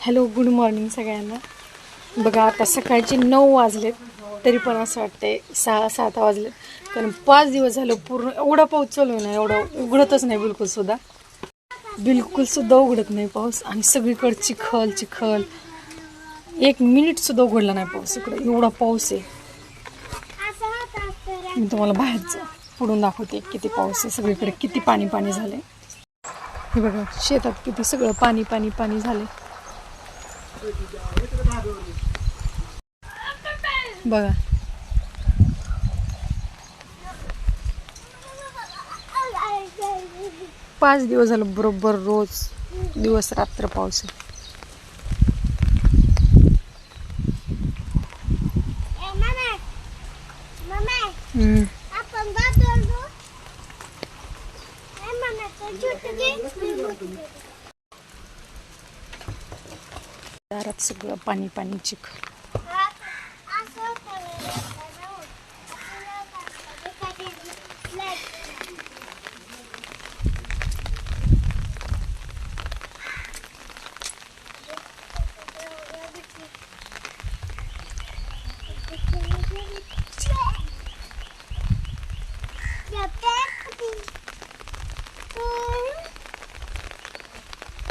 Hello good morning सगळ्यांना. बघा आता सकाळचे नऊ वाजलेत तरी पण असं वाटतंय सहा सात वाजलेत. कारण पाच दिवस झालं पूर्ण एवढा पाऊस चालू आहे ना एवढा उघडतच नाही बिलकुल सुद्धा. बिलकुल सुद्धा उघडत नाही पाऊस. आणि सगळीकडे चिखल चिखल. एक मिनिट सुद्धा उघडला नाही पाऊस इकडे. एवढा पाऊस आहे. मी तुम्हाला बाहेरचं पुढून दाखवते किती पाऊस आहे. सगळीकडे किती पाणी पाणी झालंय. हे बघा शेतात किती सगळं पाणी पाणी पाणी झालंय. बघा. पाच दिवस झालं बरोबर रोज दिवस रात्र पाऊस आहे. आपण दारात सगळं पाणी पाणी चिखल Yeah, that's